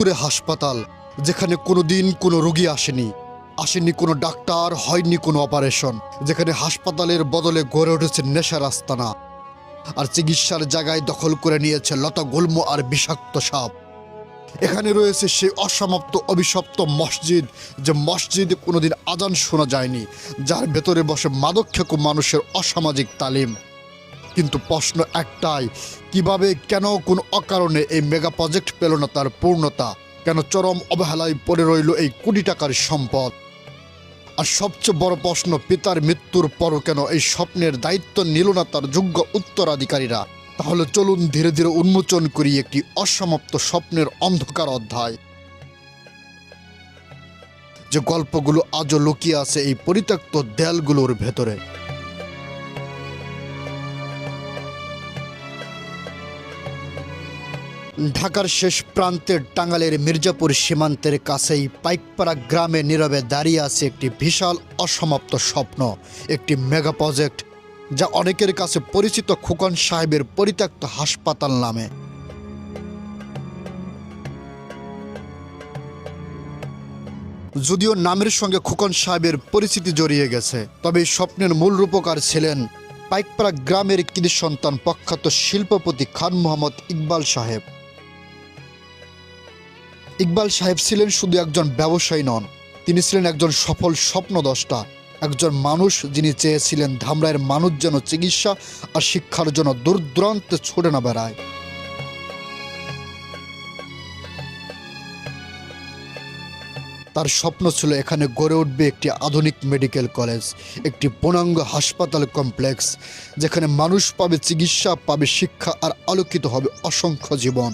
পুরে হাসপাতাল, যেখানে কোনো দিন কোনো রোগী আসেনি। আসেনি কোনো ডাক্তার, হয়নি কোনো অপারেশন। যেখানে হাসপাতালের বদলে গড়ে উঠেছে নেশার আস্তানা। আর চিকিৎসার জায়গায় দখল করে নিয়েছে লতা গুল্ম আর বিষাক্ত সাপ। এখানে রয়েছে সেই অসমাপ্ত, অভিশপ্ত মসজিদ, যে মসজিদে কোনোদিন আজান শোনা যায়নি, যার ভেতরে বসে মাদকক্ষেক মানুষের অসামাজিক তালিম। কিন্তু প্রশ্ন একটাই, কীভাবে, কেন, কোন অকারণে এই মেগা প্রজেক্ট পেল না তার পূর্ণতা? কেন চরম অবহেলায় পড়ে রইল এই কোটি টাকার সম্পদ? আর সবচেয়ে বড় প্রশ্ন, পিতার মৃত্যুর পরও কেন এই স্বপ্নের দায়িত্ব নিল না তার যোগ্য উত্তরাধিকারীরা? তাহলে চলুন ধীরে ধীরে উন্মোচন করি একটি অসমাপ্ত স্বপ্নের অন্ধকার অধ্যায়। যে গল্পগুলো আজও লুকিয়ে আছে এই পরিত্যক্ত দেয়ালগুলোর ভেতরে। ঢাকার শেষ প্রান্তের টাঙ্গালের মির্জাপুর সীমান্তের কাছেই পাইকপাড়া গ্রামে নীরবে দাঁড়িয়ে আছে একটি বিশাল অসমাপ্ত স্বপ্ন, একটি মেগা প্রজেক্ট যা অনেকের কাছে পরিচিত খোকন সাহেবের পরিত্যক্ত হাসপাতাল নামে। যদিও নামের সঙ্গে খোকন সাহেবের পরিচিতি জড়িয়ে গেছে, তবে স্বপ্নের মূল রূপকার ছিলেন পাইকপাড়া গ্রামের কৃতি সন্তান প্রখ্যাত শিল্পপতি খান মোহাম্মদ ইকবাল সাহেব। ইকবাল সাহেব ছিলেন শুধু একজন ব্যবসায়ী নন, তিনি ছিলেন একজন সফল স্বপ্নদ্রষ্টা, একজন মানুষ যিনি চেয়েছিলেন ধামরায়ের মানুষ যেন চিকিৎসা আর শিক্ষার জন্য দূর দূরান্তে ছুটে না বেড়ায়। তার স্বপ্ন ছিল এখানে গড়ে উঠবে একটি আধুনিক মেডিকেল কলেজ, একটি পূর্ণাঙ্গ হাসপাতাল কমপ্লেক্স, যেখানে মানুষ পাবে চিকিৎসা, পাবে শিক্ষা আর আলোকিত হবে অসংখ্য জীবন।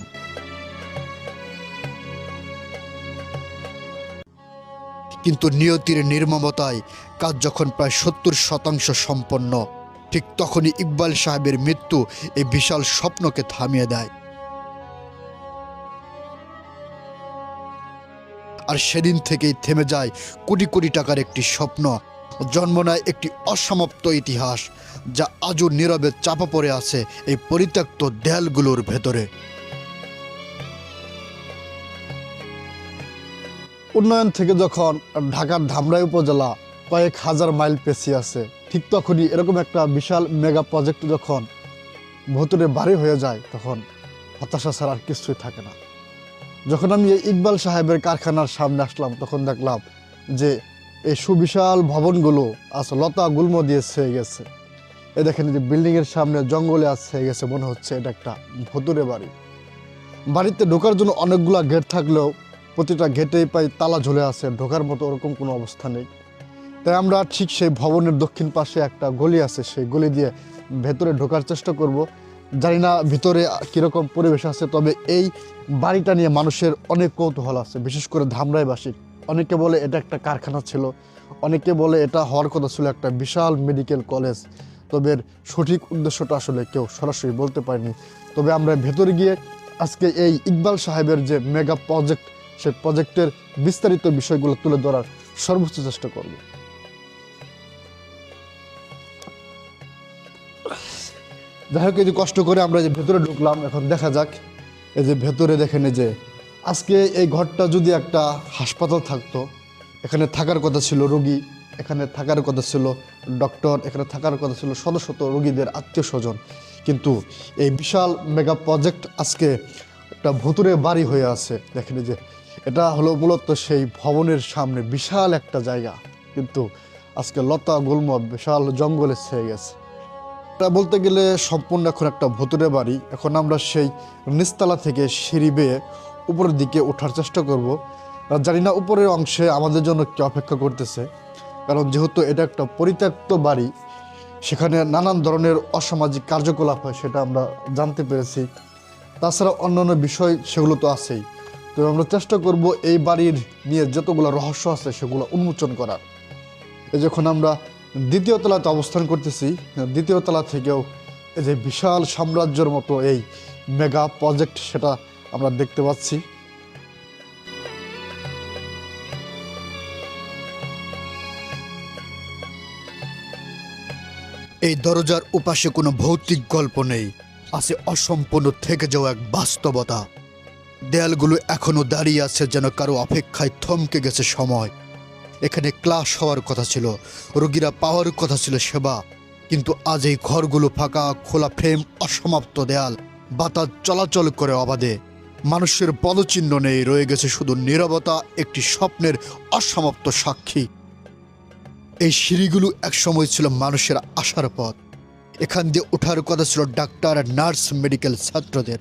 কিন্তু নিয়তির নির্মমতায় কাজ যখন প্রায় সত্তর শতাংশ সম্পন্ন, ঠিক তখনই ইকবাল সাহেবের মৃত্যু এই বিশাল স্বপ্নকে থামিয়ে দেয়। আর সেদিন থেকেই থেমে যায় কোটি কোটি টাকার একটি স্বপ্ন, জন্ম নেয় একটি অসমাপ্ত ইতিহাস, যা আজও নীরবে চাপা পড়ে আছে এই পরিত্যক্ত দেয়ালগুলোর ভেতরে। উন্নয়ন থেকে যখন ঢাকার ধামরাই উপজেলা কয়েক হাজার মাইল পেছিয়ে আছে, ঠিক তখনই এরকম একটা বিশাল মেগা প্রজেক্ট যখন ভুতুরে বাড়ি হয়ে যায়, তখন হতাশা ছাড়া আর কিছুই থাকে না। যখন আমি এই ইকবাল সাহেবের কারখানার সামনে আসলাম, তখন দেখলাম যে এই সুবিশাল ভবনগুলো আজ লতা গুল্ম দিয়ে ছেয়ে গেছে। এ দেখেন যে বিল্ডিংয়ের সামনে জঙ্গলে আজ ছেয়ে গেছে, মনে হচ্ছে এটা একটা ভুতুরে বাড়ি। বাড়িতে ঢোকার জন্য অনেকগুলা গেট থাকলেও প্রতিটা গেটেই পাই তালা ঝুলে আছে, ঢোকার মতো ওরকম কোনো অবস্থা নেই। তাই আমরা ঠিক সেই ভবনের দক্ষিণ পাশে একটা গলি আছে, সেই গলি দিয়ে ভেতরে ঢোকার চেষ্টা করব। জানি না ভিতরে কীরকম পরিবেশ আছে, তবে এই বাড়িটা নিয়ে মানুষের অনেক কৌতূহল আছে। বিশেষ করে ধামরাইবাসী, অনেকে বলে এটা একটা কারখানা ছিল, অনেকে বলে এটা হওয়ার কথা ছিল একটা বিশাল মেডিকেল কলেজ। তবে সঠিক উদ্দেশ্যটা আসলে কেউ সরাসরি বলতে পারেনি। তবে আমরা ভেতরে গিয়ে আজকে এই ইকবাল সাহেবের যে মেগা প্রজেক্ট সেই প্রজেক্টের বিস্তারিত বিষয়গুলো তুলে ধরার সর্বোচ্চ চেষ্টা করব। যাই হোক, এই যে কষ্ট করে আমরা যে ভেতরে ঢুকলাম, এখন দেখা যাক, এই যে ভেতরে দেখেন এই যে আজকে এই ঘরটা যদি একটা হাসপাতাল থাকতো, এখানে থাকার কথা ছিল রোগী, এখানে থাকার কথা ছিল ডক্টর এখানে থাকার কথা ছিল শত শত রোগীদের আত্মীয় স্বজন কিন্তু এই বিশাল মেগা প্রজেক্ট আজকে একটা ভুতুরে বাড়ি হয়ে আছে। দেখেন যে এটা হলো মূলত সেই ভবনের সামনে বিশাল একটা জায়গা। কিন্তু আজকে লতা গুল্ম বিশাল জঙ্গলে ছেয়ে গেছে। এটা বলতে গেলে সম্পূর্ণ এখন একটা ভুতুরে বাড়ি। এখন আমরা সেই নিচতলা থেকে সিঁড়ি বেয়ে উপরের দিকে ওঠার চেষ্টা করব। জানি না উপরের অংশে আমাদের জন্য কি অপেক্ষা করতেছে। কারণ যেহেতু এটা একটা পরিত্যক্ত বাড়ি, সেখানে নানান ধরনের অসামাজিক কার্যকলাপ হয়, সেটা আমরা জানতে পেরেছি। তাছাড়া অন্যান্য বিষয় সেগুলো তো আছেই। তো আমরা চেষ্টা করব এই বাড়ির নিয়ে যতগুলো রহস্য আছে সেগুলো উন্মোচন করার। এই যখন আমরা দ্বিতীয় তলাতে অবস্থান করতেছি, দ্বিতীয় তলা থেকেও এই যে বিশাল সাম্রাজ্যের মতো এই মেগা প্রজেক্ট সেটা আমরা দেখতে পাচ্ছি। এই দরজার উপাশে কোনো ভৌতিক গল্প নেই, আছে অসম্পূর্ণ থেকে যাওয়া এক বাস্তবতা। দেয়ালগুলো এখনও দাঁড়িয়ে আছে যেন কারও অপেক্ষায় থমকে গেছে সময়। এখানে ক্লাস হওয়ার কথা ছিল, রোগীরা পাওয়ার কথা ছিল সেবা, কিন্তু আজ এই ঘরগুলো ফাঁকা, খোলা ফ্রেম, অসমাপ্ত দেয়াল, বাতাস চলাচল করে অবাধে। মানুষের পদচিহ্ন নেই, রয়ে গেছে শুধু নীরবতা, একটি স্বপ্নের অসমাপ্ত সাক্ষী। এই সিঁড়িগুলো একসময় ছিল মানুষের আশার পথ। এখান দিয়ে ওঠার কথা ছিল ডাক্তার নার্স মেডিকেল ছাত্রদের।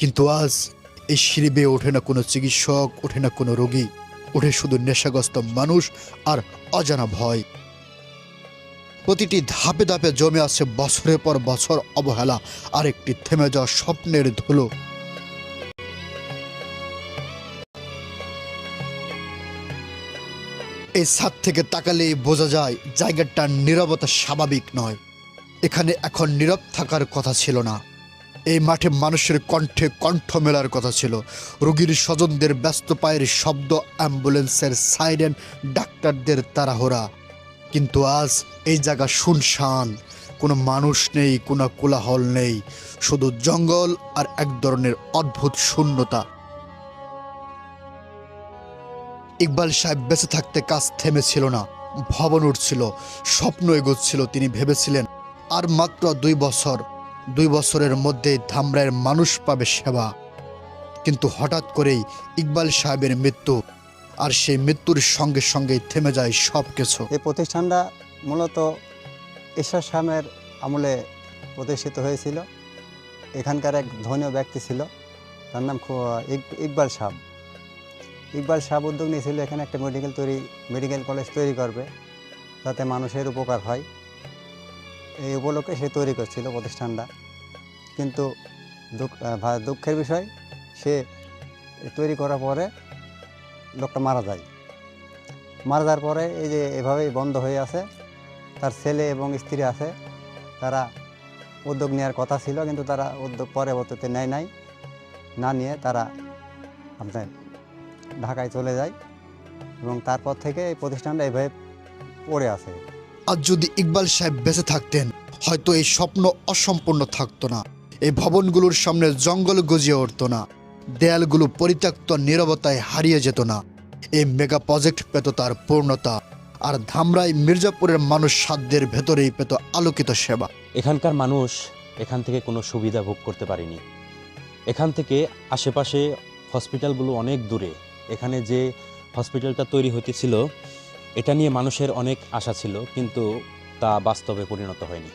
কিন্তু আজ এই সিঁড়ি বেয়ে ওঠে না কোনো চিকিৎসক, ওঠে না কোনো রোগী। ওঠে শুধু নেশাগ্রস্ত মানুষ আর অজানা ভয়। প্রতিটি ধাপে ধাপে জমে আছে বছরের পর বছর অবহেলা আর একটি থেমে যাওয়া স্বপ্নের ধুলো। এই ছাদ থেকে তাকালে বোঝা যায়, জায়গাটার নীরবতা স্বাভাবিক নয়। এখানে এখন নীরব থাকার কথা ছিল না। এই মাঠে মানুষের কণ্ঠে কণ্ঠ মেলার কথা ছিল। রোগীর স্বজনদের ব্যস্ত পায়ের শব্দ, অ্যাম্বুলেন্সের সাইরেন, ডাক্তারদের তাড়াহুড়া। কিন্তু আজ এই জায়গা শুনশান। কোনো মানুষ নেই, কোনো কোলাহল নেই। শুধু জঙ্গল আর এক ধরনের অদ্ভুত শূন্যতা। ইকবাল সাহেব বেঁচে থাকতে কাজ থেমেছিল না। ভবন উঠছিল, স্বপ্ন এগোচ্ছিল, তিনি ভেবেছিলেন, আর মাত্র দুই বছর দুই বছরের মধ্যেই ধামরায়ের মানুষ পাবে সেবা। কিন্তু হঠাৎ করেই ইকবাল সাহেবের মৃত্যু, আর সেই মৃত্যুর সঙ্গে সঙ্গেই থেমে যায় সব কিছু এই প্রতিষ্ঠানটা মূলত ঈশ্বর স্বামের আমলে প্রতিষ্ঠিত হয়েছিল। এখানকার এক ধনীয় ব্যক্তি ছিল, তার নাম ইক- ইকবাল সাহ ইকবাল সাহ উদ্যোগ নিয়েছিল, এখানে একটা মেডিকেল তৈরি মেডিকেল কলেজ তৈরি করবে। যাতে মানুষের উপকার হয়। এই উপলক্ষে সে তৈরি করছিল প্রতিষ্ঠানটা। কিন্তু দুঃখ দুঃখের বিষয়, সে তৈরি করার পরে লোকটা মারা যায়। মারা যাওয়ার পরে এই যে এভাবেই বন্ধ হয়ে আছে, তার ছেলে এবং স্ত্রী আছে, তারা উদ্যোগ নেওয়ার কথা ছিল, কিন্তু তারা উদ্যোগ পরবর্তীতে নেয় নাই। না নিয়ে তারা আপনার ঢাকায় চলে যায় এবং তারপর থেকে এই প্রতিষ্ঠানটা এভাবে পড়ে আছে। আজ যদি ইকবাল সাহেব বেঁচে থাকতেন, হয়তো এই স্বপ্ন অসম্পূর্ণ থাকতো না। এই ভবনগুলোর সামনে জঙ্গল গজিয়ে উঠতো না। দেয়ালগুলো পরিত্যক্ত নীরবতায় হারিয়ে যেত না। এই মেগা প্রজেক্ট পেত তার পূর্ণতা, আর ধামরাই মির্জাপুরের মানুষ সাধ্যের ভেতরেই পেত আলোকিত সেবা। এখানকার মানুষ এখান থেকে কোনো সুবিধা ভোগ করতে পারেনি। এখান থেকে আশেপাশে হসপিটালগুলো অনেক দূরে। এখানে যে হসপিটালটা তৈরি হতেছিল এটা নিয়ে মানুষের অনেক আশা ছিল, কিন্তু তা বাস্তবে পরিণত হয়নি।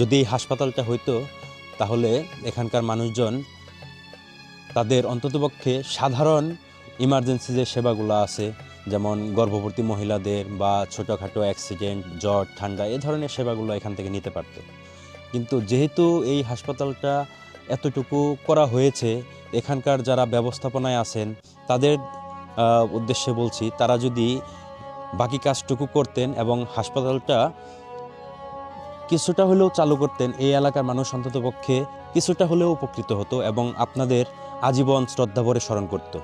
যদি এই হাসপাতালটা হইতো, তাহলে এখানকার মানুষজন তাদের অন্ততপক্ষে সাধারণ ইমার্জেন্সি যে সেবাগুলো আছে, যেমন গর্ভবতী মহিলাদের বা ছোটোখাটো অ্যাক্সিডেন্ট জ্বর, ঠান্ডা, এ ধরনের সেবাগুলো এখান থেকে নিতে পারত। কিন্তু যেহেতু এই হাসপাতালটা এতটুকু করা হয়েছে, এখানকার যারা ব্যবস্থাপনায় আছেন, তাদের উদ্দেশ্যে বলছি, তারা যদি বাকি কাজটুকু করতেন এবং হাসপাতালটা কিছুটা হলেও চালু করতেন, এই এলাকার মানুষ অন্ততপক্ষে কিছুটা হলেও উপকৃত হতো এবং আপনাদের আজীবন শ্রদ্ধা ভরে স্মরণ করতো।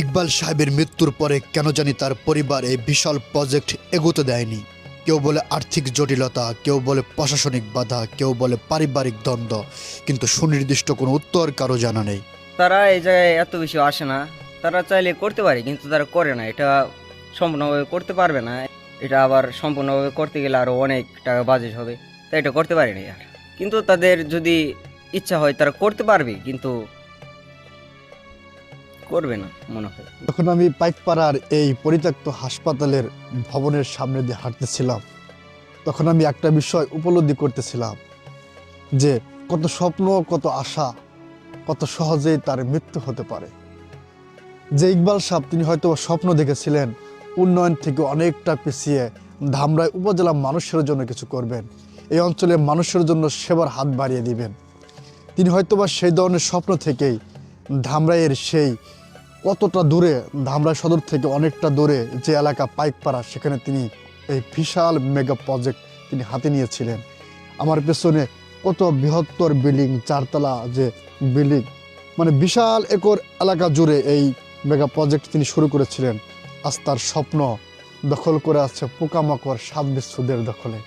ইকবাল সাহেবের মৃত্যুর পরে কেন জানি তার পরিবার এই বিশাল প্রজেক্ট এগোতে দেয়নি। কেউ বলে আর্থিক জটিলতা, কেউ বলে প্রশাসনিক বাধা, কেউ বলে পারিবারিক দ্বন্দ্ব, কিন্তু সুনির্দিষ্ট কোনো উত্তর কারও জানা নেই। তারা এই জায়গায় এত বেশি আসে না। তারা চাইলে করতে পারে, কিন্তু তারা করে না। এটা সম্পূর্ণভাবে করতে পারবে না। এটা আবার সম্পূর্ণভাবে করতে গেলে আরও অনেক টাকা বাজেট হবে। তাই এটা করতে পারেনি আর। কিন্তু তাদের যদি ইচ্ছা হয়, তারা করতে পারবে, কিন্তু করবে না, মনে হয়। যখন আমি পাইকপাড়ার এই পরিত্যক্ত হাসপাতালের ভবনের সামনে দিয়ে হাঁটতেছিলাম। তখন আমি একটা বিষয় উপলব্ধি করতেছিলাম যে, কত স্বপ্ন, কত আশা, কত সহজেই তার মৃত্যু হতে পারে। যে ইকবাল সাহেব, তিনি হয়তো স্বপ্ন দেখেছিলেন, উন্নয়ন থেকে অনেকটা পিছিয়ে ধামরাই উপজেলা মানুষের জন্য কিছু করবেন। এই অঞ্চলের মানুষের জন্য সেবার হাত বাড়িয়ে দিবেন। তিনি হয়তোবা সেই ধরনের স্বপ্ন থেকেই ধামরাইয়ের সেই কতটা দূরে, ধামরাই সদর থেকে অনেকটা দূরে যে এলাকা পাইকপাড়া, সেখানে তিনি এই বিশাল মেগা প্রজেক্ট তিনি হাতে নিয়েছিলেন। আমার পেছনে কত বৃহত্তর বিল্ডিং, চারতলা যে বিল্ডিং মানে বিশাল একর এলাকা জুড়ে এই মেগা প্রজেক্ট তিনি শুরু করেছিলেন। আজ তার স্বপ্ন দখল করে আছে পোকামাকড় সাপ বিচ্ছুদের দখলে।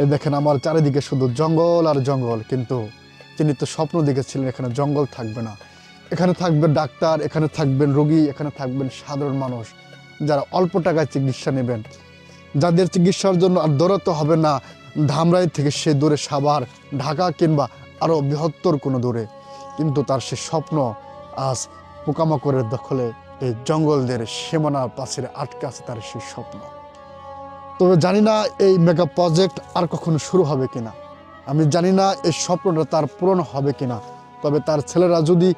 এই দেখেন আমার চারিদিকে শুধু জঙ্গল আর জঙ্গল, কিন্তু তিনি তো স্বপ্ন দেখেছিলেন এখানে জঙ্গল থাকবে না। এখানে থাকবে ডাক্তার, এখানে থাকবেন রোগী, এখানে থাকবেন সাধারণ মানুষ যারা অল্প টাকায় চিকিৎসা নেবেন। যাদের চিকিৎসার জন্য আর দৌড়াতে হবে না, ধামরাই থেকে সে দূরে, সাভার, ঢাকা কিংবা আরও বৃহত্তর কোনো দূরে। কিন্তু তার সে স্বপ্ন আজ পোকামাকড়ের দখলে, এই জঙ্গলদের সীমানার পাশে আটকে আছে তার সেই স্বপ্ন। তবে জানি না এই মেগা প্রজেক্ট আর কখনো শুরু হবে কিনা। আমি জানি না এই স্বপ্নটা তার পূরণ হবে কিনা। তবে তার ছেলেরা যদি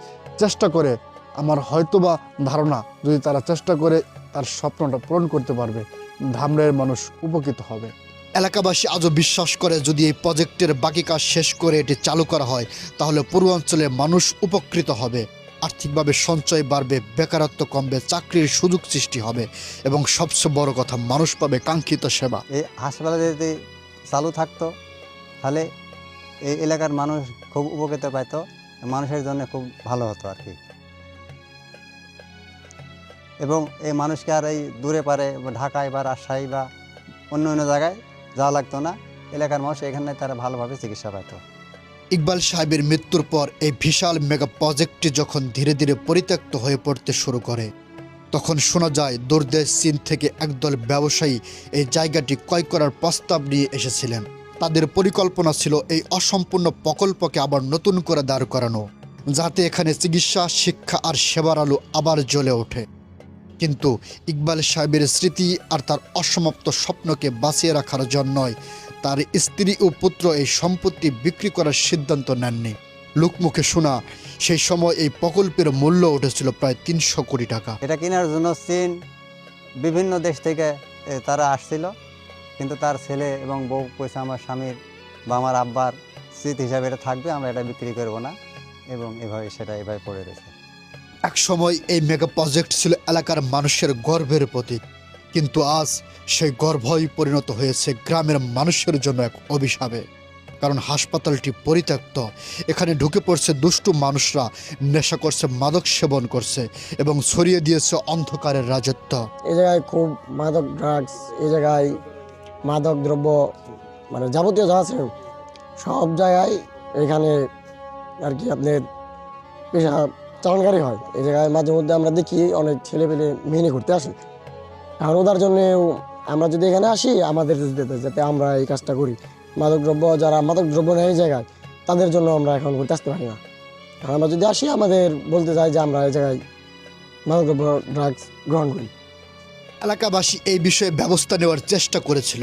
চেষ্টা করে আমার হয়তোবা ধারণা যদি তারা চেষ্টা করে তার স্বপ্নটা পূরণ করতে পারবে ধামরাইয়ের মানুষ উপকৃত হবে। এলাকাবাসী আজও বিশ্বাস করে যদি এই প্রজেক্টের বাকি কাজ শেষ করে এটি চালু করা হয় তাহলে পূর্বাঞ্চলের মানুষ উপকৃত হবে। আর্থিকভাবে সঞ্চয় বাড়বে বেকারত্ব কমবে চাকরির সুযোগ সৃষ্টি হবে এবং সবচেয়ে বড় কথা মানুষ পাবে কাঙ্ক্ষিত সেবা। এই হাসপাতাল যদি চালু থাকতো তাহলে এই এলাকার মানুষ খুব উপকৃত পাইতো। মানুষের জন্য খুব ভালো হতো আর কি। এবং এই মানুষকে আর এই দূরে পারে ঢাকায় বা রাজশাহী বা অন্য অন্য জায়গায় যাওয়া লাগতো না। এলাকার মানুষ এখানে তারা ভালোভাবে চিকিৎসা পাইতো। ইকবাল সাহেবের মৃত্যুর পর এই বিশাল মেগা প্রজেক্টটি যখন ধীরে ধীরে পরিত্যক্ত হয়ে পড়তে শুরু করে, তখন শোনা যায় দূরদেশ চীন থেকে একদল ব্যবসায়ী এই জায়গাটি ক্রয় করার প্রস্তাব নিয়ে এসেছিলেন। তাদের পরিকল্পনা ছিল এই অসম্পূর্ণ প্রকল্পকে আবার নতুন করে দাঁড় করানো, যাতে এখানে চিকিৎসা, শিক্ষা আর সেবার আলো আবার জ্বলে ওঠে। কিন্তু ইকবাল সাহেবের স্মৃতি আর তার অসমাপ্ত স্বপ্নকে বাঁচিয়ে রাখার জন্যই তার স্ত্রী ও পুত্র এই সম্পত্তি বিক্রি করার সিদ্ধান্ত নেননি। লোকমুখে শোনা, সেই সময় এই প্রকল্পের মূল্য উঠেছিল প্রায় তিনশো কোটি টাকা। এটা কেনার জন্য চীন বিভিন্ন দেশ থেকে তারা আসছিল। কিন্তু তার ছেলে এবং বউ কইছে আমার স্বামীর বা আমার আব্বার স্মৃতি হিসাবে এটা থাকবে আমরা এটা বিক্রি করব না। এবং এভাবে সেটা এভাবে পড়ে রয়েছে। এক সময় এই মেগা প্রজেক্ট ছিল এলাকার মানুষের গর্বের প্রতীক। কিন্তু আজ সেই গর্ভই পরিণত হয়েছে গ্রামের মানুষের জন্য এক অভিশাপে। কারণ হাসপাতালটি পরিত্যক্ত এখানে ঢুকে পড়ছে দুষ্টু মানুষরা নেশা করছে মাদক সেবন করছে এবং ছড়িয়ে দিয়েছে অন্ধকারের রাজত্ব। এ জায়গায় খুব মাদক ড্রাগস এই জায়গায় মাদক দ্রব্য মানে যাবতীয় যা আছে, সব জায়গায় এখানে আর কি আপনার পেশা চালানকারী হয়। এই জায়গায় মাঝে মধ্যে আমরা দেখি অনেক ছেলে পেলে মেনে ঘুরতে আসে। আর ওদের জন্য আমরা যদি এখানে আসি, আমাদের যেতে আমরা এই কাজটা করি। মাদক দ্রব্য, যারা মাদক দ্রব্য নেয় এই জায়গায়, তাদের জন্য আমরা এখন ঘুরতে আসতে পারি না। আর আমরা যদি আসি, আমাদের বলতে চাই যে আমরা এই জায়গায় মাদক দ্রব্য ড্রাগস গ্রহণ করি। এলাকাবাসী এই বিষয়ে ব্যবস্থা নেওয়ার চেষ্টা করেছিল।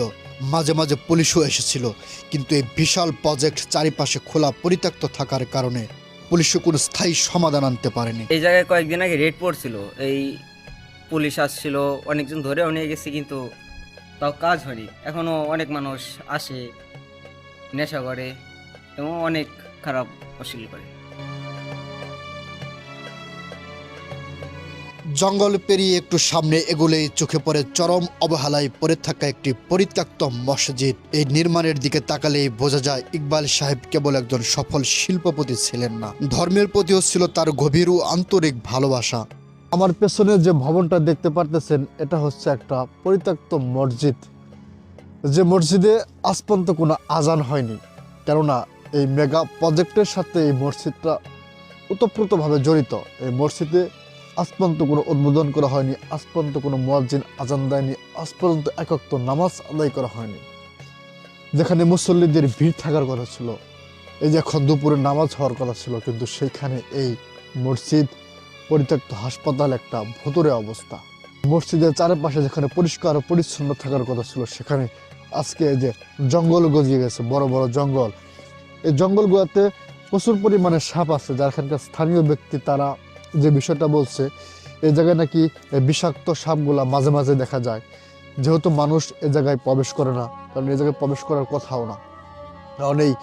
মাঝে মাঝে পুলিশও এসেছিল, কিন্তু এই বিশাল প্রজেক্ট চারিপাশে খোলা পরিত্যক্ত থাকার কারণে পুলিশও কোনো স্থায়ী সমাধান আনতে পারেনি। এই জায়গায় কয়েকদিন আগে রেড পড়ছিল, এই পুলিশ আসছিল, অনেকজন ধরেও নিয়ে গেছে, কিন্তু তাও কাজ হয়নি। এখনও অনেক মানুষ আসে, নেশা করে এবং অনেক খারাপ অশ্লীল করে। জঙ্গল পেরিয়ে একটু সামনে এগুলেই চোখে পড়ে চরম অবহেলায় পড়ে থাকা একটি পরিত্যক্ত মসজিদ। এই নির্মাণের দিকে তাকালেই বোঝা যায় ইকবাল সাহেব কেবল একজন সফল শিল্পপতি ছিলেন না। ধর্মের প্রতিও ছিল তার গভীর ও আন্তরিক ভালোবাসা। আমার পেছনে যে ভবনটা দেখতে পারতেছেন, এটা হচ্ছে একটা পরিত্যক্ত মসজিদ। যে মসজিদে আজ পর্যন্ত কোনো আজান হয়নি। কেননা এই মেগা প্রজেক্টের সাথে এই মসজিদটা ওতপ্রোতভাবে জড়িত। এই মসজিদে আজ পর্যন্ত কোনো উদ্বোধন করা হয়নি, আজ পর্যন্ত কোনো মুয়াজ্জিন আজান দেয়নি, আজ পর্যন্ত একক নামাজ আদায় করা হয়নি। যেখানে মুসল্লিদের ভিড় থাকার কথা ছিল, এই যে এখন দুপুরে নামাজ হওয়ার কথা ছিল, কিন্তু সেইখানে এই মসজিদ, পরিত্যক্ত হাসপাতাল একটা ভুতুরে অবস্থা। মসজিদের চারপাশে যেখানে পরিষ্কার পরিচ্ছন্ন থাকার কথা ছিল, সেখানে আজকে এই যে জঙ্গল গজিয়ে গেছে, বড় বড় জঙ্গল। এই জঙ্গলগুলোতে প্রচুর পরিমাণে সাপ আছে, যার এখানকার স্থানীয় ব্যক্তি তারা যে বিষয়টা বলছে এই জায়গায় নাকি বিষাক্ত সাপগুলা মাঝে মাঝে দেখা যায়। যেহেতু মানুষ এ জায়গায় প্রবেশ করে না কারণ এই জায়গায় প্রবেশ করার কথাও না। কারণ এই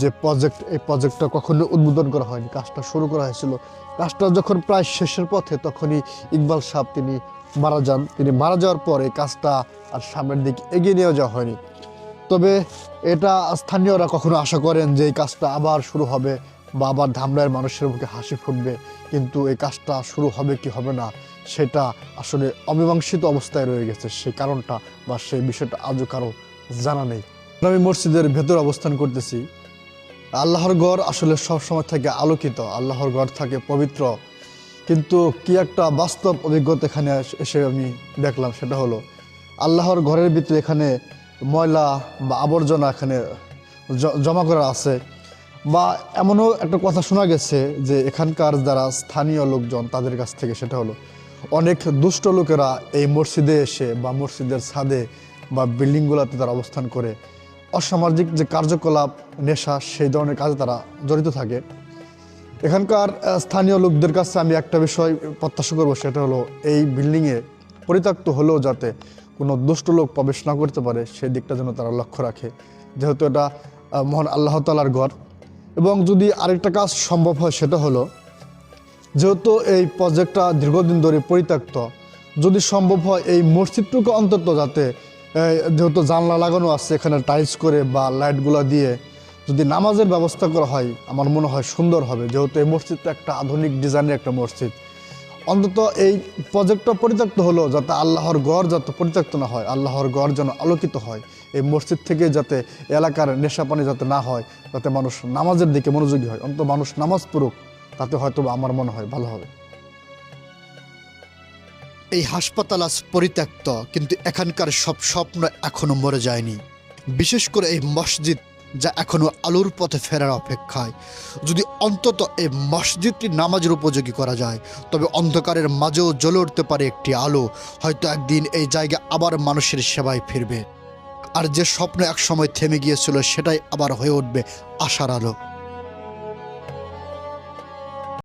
যে প্রজেক্ট এই প্রজেক্টটা কখনো উদ্বোধন করা হয়নি, কাজটা শুরু করা হয়েছিল। কাজটা যখন প্রায় শেষের পথে তখনই ইকবাল সাহেব তিনি মারা যান। তিনি মারা যাওয়ার পর কাজটা আর সামনের দিকে এগিয়ে নিয়ে যাওয়া হয়নি। তবে এটা স্থানীয়রা কখনো আশা করেন যে এই কাজটা আবার শুরু হবে বা আবার মানুষের মুখে হাসি ফুটবে, কিন্তু এই কাজটা শুরু হবে কি হবে না, সেটা আসলে অমীমাংসিত অবস্থায় রয়ে গেছে। সেই কারণটা বা সেই বিষয়টা আজও কারও জানা নেই। আমি মসজিদের ভেতর অবস্থান করতেছি। আল্লাহর গড় আসলে সব সময় থেকে আলোকিত, আল্লাহর গড় থাকে পবিত্র। কিন্তু কি একটা বাস্তব অভিজ্ঞতা এখানে এসে আমি দেখলাম, সেটা হলো আল্লাহর ঘরের ভিতরে এখানে ময়লা বা আবর্জনা এখানে জমা করা আছে। বা এমনও একটা কথা শোনা গেছে যে এখানকার যারা স্থানীয় লোকজন তাদের কাছ থেকে সেটা হলো, অনেক দুষ্ট লোকেরা এই মসজিদে এসে বা মসজিদের ছাদে বা বিল্ডিংগুলোতে তারা অবস্থান করে। অসামাজিক যে কার্যকলাপ, নেশা, সেই ধরনের কাজে তারা জড়িত থাকে। এখানকার স্থানীয় লোকদের কাছে আমি একটা বিষয় প্রত্যাশা করব, সেটা হলো এই বিল্ডিংয়ে পরিত্যক্ত হলেও যাতে কোনো দুষ্ট লোক প্রবেশ না করতে পারে, সেই দিকটা যেন তারা লক্ষ্য রাখে। যেহেতু এটা মহান আল্লাহ তালার ঘর এবং যদি আরেকটা কাজ সম্ভব হয়, সেটা হলো যেহেতু এই প্রজেক্টটা দীর্ঘদিন ধরে পরিত্যক্ত, যদি সম্ভব হয় এই মসজিদটুকু অন্তত যাতে যেহেতু জানলা লাগানো আছে, এখানে টাইলস করে বা লাইটগুলো দিয়ে যদি নামাজের ব্যবস্থা করা হয়, আমার মনে হয় সুন্দর হবে। যেহেতু এই মসজিদটা একটা আধুনিক ডিজাইনের একটা মসজিদ। অন্তত এই প্রজেক্টটা পরিত্যক্ত হলো যাতে আল্লাহর গড় যাতে পরিত্যক্ত না হয়, আল্লাহর গড় যেন আলোকিত হয়। এই মসজিদ থেকে যাতে এলাকার নেশাপানি যাতে না হয় যাতে মানুষ নামাজের দিকে মনোযোগী হয়। অন্তত মানুষ নামাজ পড়ুক, তাতে হয়তো আমার মনে হয় ভালো হবে। এই হাসপাতাল আজ পরিত্যক্ত, কিন্তু এখানকার সব স্বপ্ন এখনও মরে যায়নি। বিশেষ করে এই মসজিদ যা এখনও আলোর পথে ফেরার অপেক্ষায়। যদি অন্তত এই মসজিদটি নামাজের উপযোগী করা যায়, তবে অন্ধকারের মাঝেও জ্বলে উঠতে পারে একটি আলো। হয়তো একদিন এই জায়গা আবার মানুষের সেবায় ফিরবে। আর যে স্বপ্ন একসময় থেমে গিয়েছিল, সেটাই আবার হয়ে উঠবে আশার আলো।